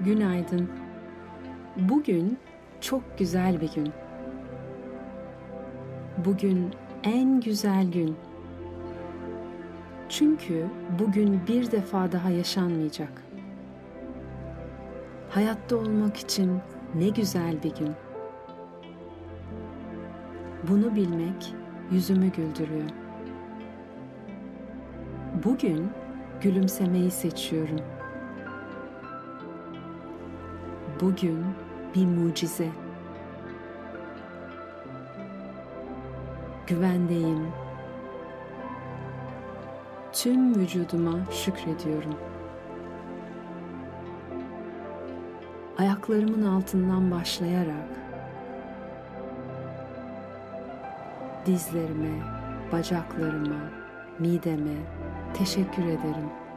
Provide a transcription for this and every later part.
günaydın. Bugün çok güzel bir gün. Bugün en güzel gün. Çünkü bugün bir defa daha yaşanmayacak. Hayatta olmak için ne güzel bir gün. Bunu bilmek yüzümü güldürüyor. Bugün gülümsemeyi seçiyorum. Bugün bir mucize. Güvendeyim. Tüm vücuduma şükrediyorum. Ayaklarımın altından başlayarak dizlerime, bacaklarıma, mideme teşekkür ederim.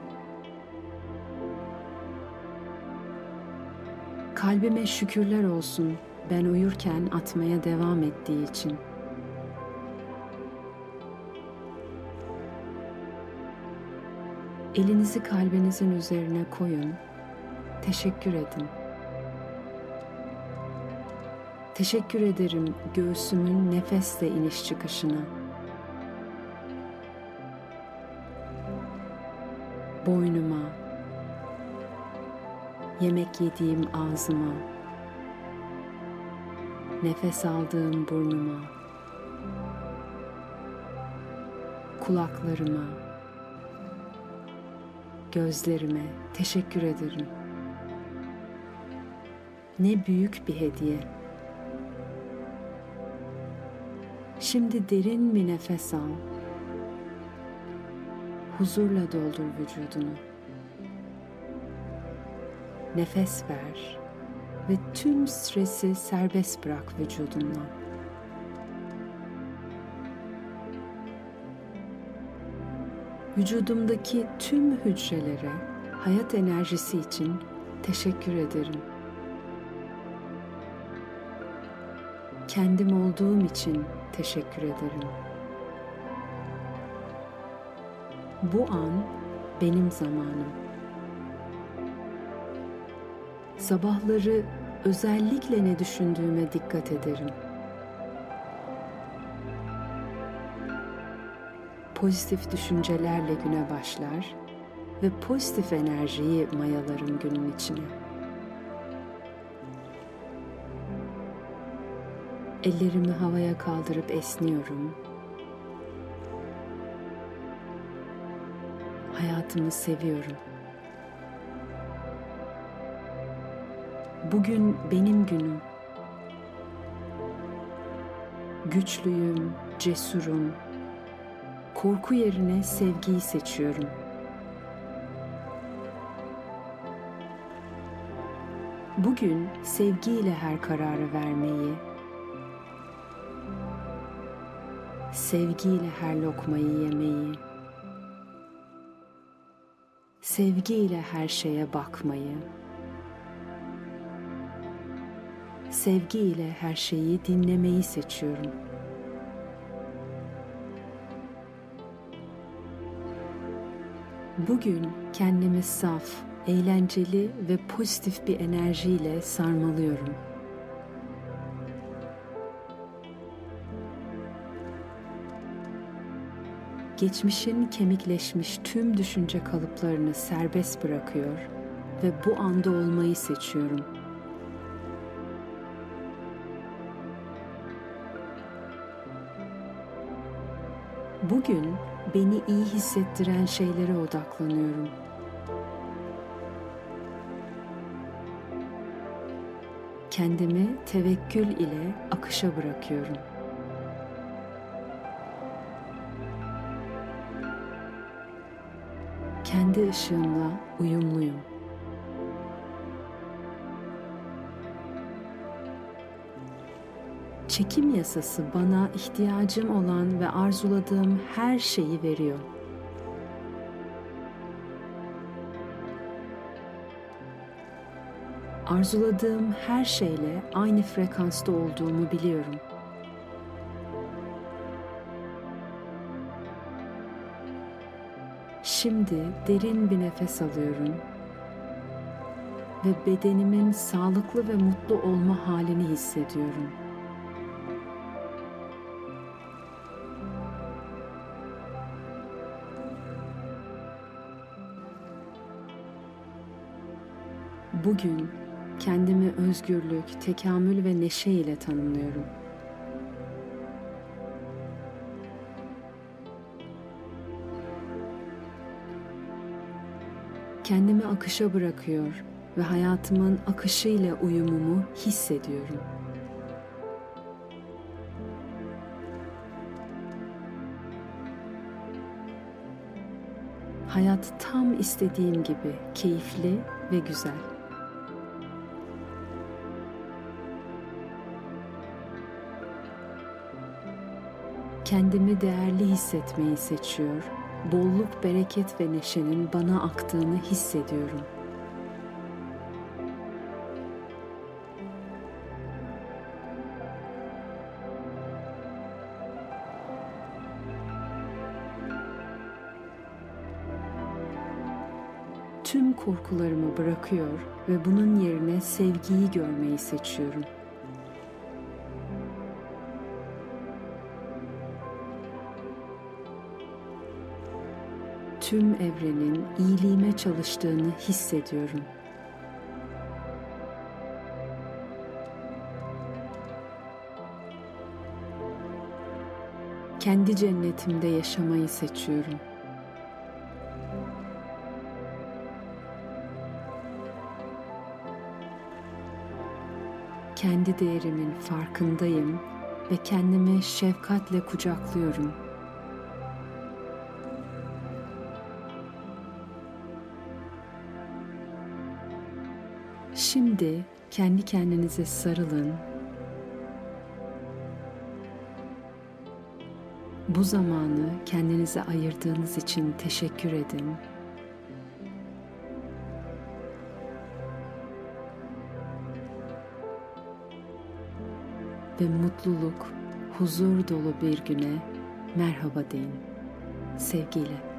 Kalbime şükürler olsun ben uyurken atmaya devam ettiği için. Elinizi kalbinizin üzerine koyun. Teşekkür edin. Teşekkür ederim göğsümün nefesle iniş çıkışına. Boynuma, yemek yediğim ağzıma, nefes aldığım burnuma, kulaklarıma, gözlerime teşekkür ederim. Ne büyük bir hediye. Şimdi derin bir nefes al. Huzurla doldur vücudunu. Nefes ver ve tüm stresi serbest bırak vücudundan. Vücudumdaki tüm hücrelere hayat enerjisi için teşekkür ederim. Kendim olduğum için teşekkür ederim. Bu an benim zamanım. Sabahları özellikle ne düşündüğüme dikkat ederim. Pozitif düşüncelerle güne başlar ve pozitif enerjiyi mayalarım günün içine. Ellerimi havaya kaldırıp esniyorum. Hayatımı seviyorum. Bugün benim günüm. Güçlüyüm, cesurum. Korku yerine sevgiyi seçiyorum. Bugün sevgiyle her kararı vermeyi, sevgiyle her lokmayı yemeyi, sevgiyle her şeye bakmayı, sevgiyle her şeyi dinlemeyi seçiyorum. Bugün kendimi saf, eğlenceli ve pozitif bir enerjiyle sarmalıyorum. Geçmişin kemikleşmiş tüm düşünce kalıplarını serbest bırakıyor ve bu anda olmayı seçiyorum. Bugün beni iyi hissettiren şeylere odaklanıyorum. Kendimi tevekkül ile akışa bırakıyorum. Kendi ışığımla uyumluyum. Çekim yasası bana ihtiyacım olan ve arzuladığım her şeyi veriyor. Arzuladığım her şeyle aynı frekansta olduğumu biliyorum. Şimdi derin bir nefes alıyorum ve bedenimin sağlıklı ve mutlu olma halini hissediyorum. Bugün kendimi özgürlük, tekamül ve neşe ile tanımlıyorum. Kendimi akışa bırakıyor ve hayatımın akışıyla uyumumu hissediyorum. Hayat tam istediğim gibi keyifli ve güzel. Kendimi değerli hissetmeyi seçiyor. Bolluk, bereket ve neşenin bana aktığını hissediyorum. Tüm korkularımı bırakıyor ve bunun yerine sevgiyi görmeyi seçiyorum. Tüm evrenin iyiliğime çalıştığını hissediyorum. Kendi cennetimde yaşamayı seçiyorum. Kendi değerimin farkındayım ve kendimi şefkatle kucaklıyorum. Şimdi kendi kendinize sarılın. Bu zamanı kendinize ayırdığınız için teşekkür edin. Ve mutluluk, huzur dolu bir güne merhaba deyin. Sevgiyle.